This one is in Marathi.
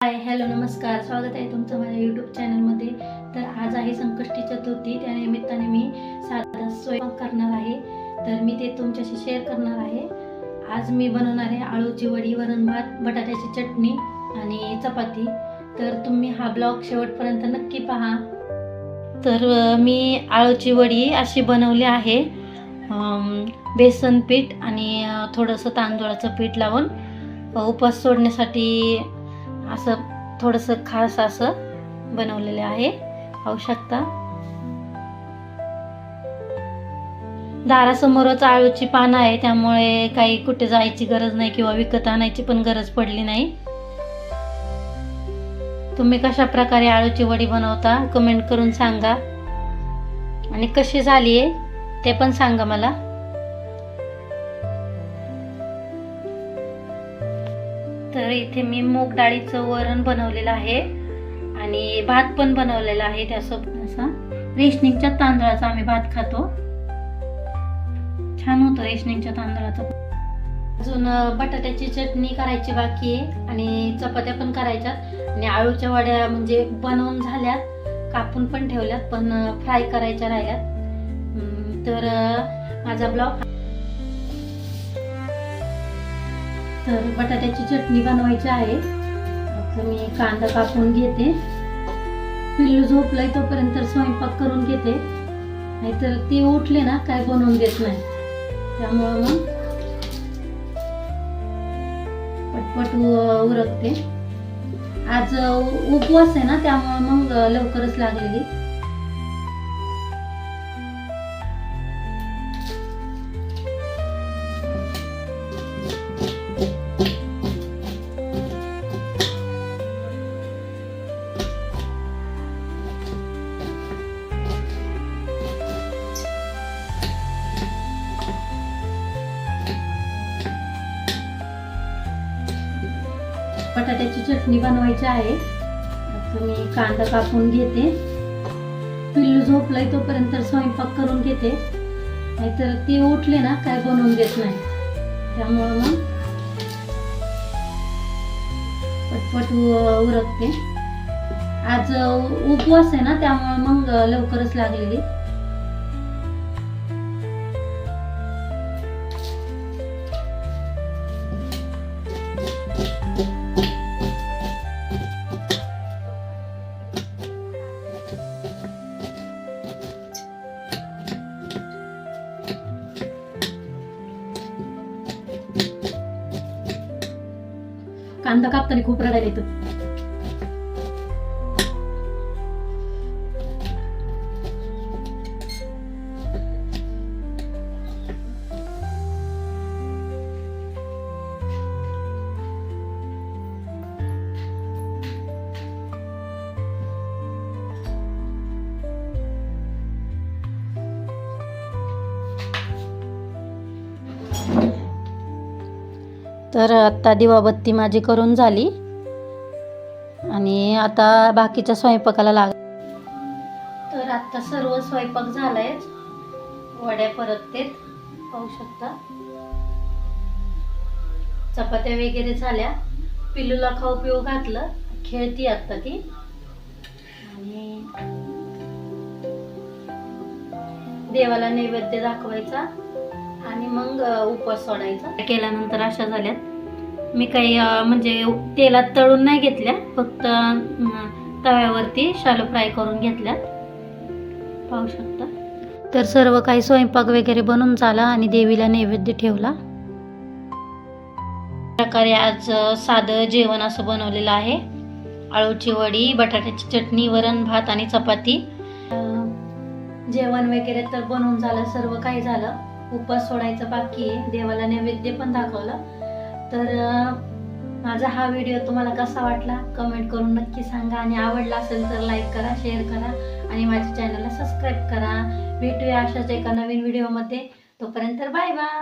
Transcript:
हाय हॅलो नमस्कार. स्वागत आहे तुमचं माझ्या यूट्यूब चॅनलमध्ये तर आज आहे संकष्टी चतुर्थी. त्या निमित्ताने मी साधा स्वयंपाक करणार आहे. तर मी ते तुमच्याशी शेअर करणार आहे. आज मी बनवणार आहे आळूची वडी वरण भात बटाट्याची चटणी आणि चपाती. तर तुम्ही हा ब्लॉग शेवटपर्यंत नक्की पहा. तर मी आळूची वडी अशी बनवली आहे. बेसन पीठ आणि थोडंसं तांदूळाचं पीठ लावून उपवास उपास सोडण्यासाठी असं थोडंसं खास असं बनवलेलं आहे. पाहू शकता. दारासमोरच आळूची पानं आहे त्यामुळे काही कुठे जायची गरज नाही किंवा विकत आणायची पण गरज पडली नाही. तुम्ही कशा प्रकारे आळूची वडी बनवता कमेंट करून सांगा. आणि कशी झाली आहे ते पण सांगा मला. तर इथे मी मूग डाळीचं वरण बनवलेलं आहे. आणि भात पण बनवलेला आहे त्यासोबत असा. रेशनिंगच्या तांदळाचा आम्ही भात खातो. छान होतो रेशनिंगच्या तांदळाचा. अजून बटाट्याची चटणी करायची बाकी आहे. आणि चपात्या पण करायच्यात. आणि आळूच्या वड्या म्हणजे बनवून झाल्यात. कापून पण ठेवल्यात पण फ्राय करायच्या राहिल्यात. तर माझा ब्लॉग तर बटाट्याची चटणी बनवायची आहे. तर मी कांदा कापून घेते. पिल्लू झोपलाय तोपर्यंत स्वयंपाक करून घेते. नाहीतर ते उठले ना काय बनवून देत नाही. त्यामुळं मग पटपट उरकते. आज उपवास आहे ना त्यामुळं मग लवकरच लागलेली. बटाट्याची चटणी बनवायची आहे. आता मी कांदा कापून घेते. पिल्लू झोपलाय तोपर्यंत स्वयंपाक करून घेते. नाहीतर ते उठले ना काय बनवून देत नाही. त्यामुळं मग पटपट उरकते. आज उपवास आहे ना त्यामुळे मग लवकरच लागलेली. कांदा कापताना खूप रडायला येतं तर आत्ता दिवाबत्ती माझी करून झाली. आणि आता बाकीच्या स्वयंपाकाला लाग तर आत्ता सर्व स्वयंपाक झालाय. वड्या परततेत पाहू शकता. चपात्या वगैरे झाल्या. पिल्लूला खाऊ पिऊ घातलं. खेळती आत्ता ती. आणि देवाला नैवेद्य दाखवायचा. आणि मग उपवास सोडायचा. केल्यानंतर अशा झाल्यात. मी काही म्हणजे तेलात तळून नाही घेतल्या फक्त तव्यावरती शालो फ्राय करून घेतल्यात. पाहू शकता. तर सर्व काही स्वयंपाक वगैरे बनून झाला आणि देवीला नैवेद्य ठेवला. प्रकारे आज साधं जेवण असं बनवलेलं आहे. आळूची वडी बटाट्याची चटणी वरण भात आणि चपाती. जेवण वगैरे तर बनवून झालं सर्व काही झालं. उपवास सोडायचं बाकी आहे. देवाला नैवेद्य पण दाखवलं. तर माझा हा व्हिडिओ तुम्हाला कसा वाटला? कमेंट करून नक्की सांगा. आणि आवडला असेल तर लाईक करा शेअर करा. आणि माझ्या चॅनलला सबस्क्राईब करा. भेटूया अशाच एका नवीन व्हिडिओमध्ये तोपर्यंत बाय बाय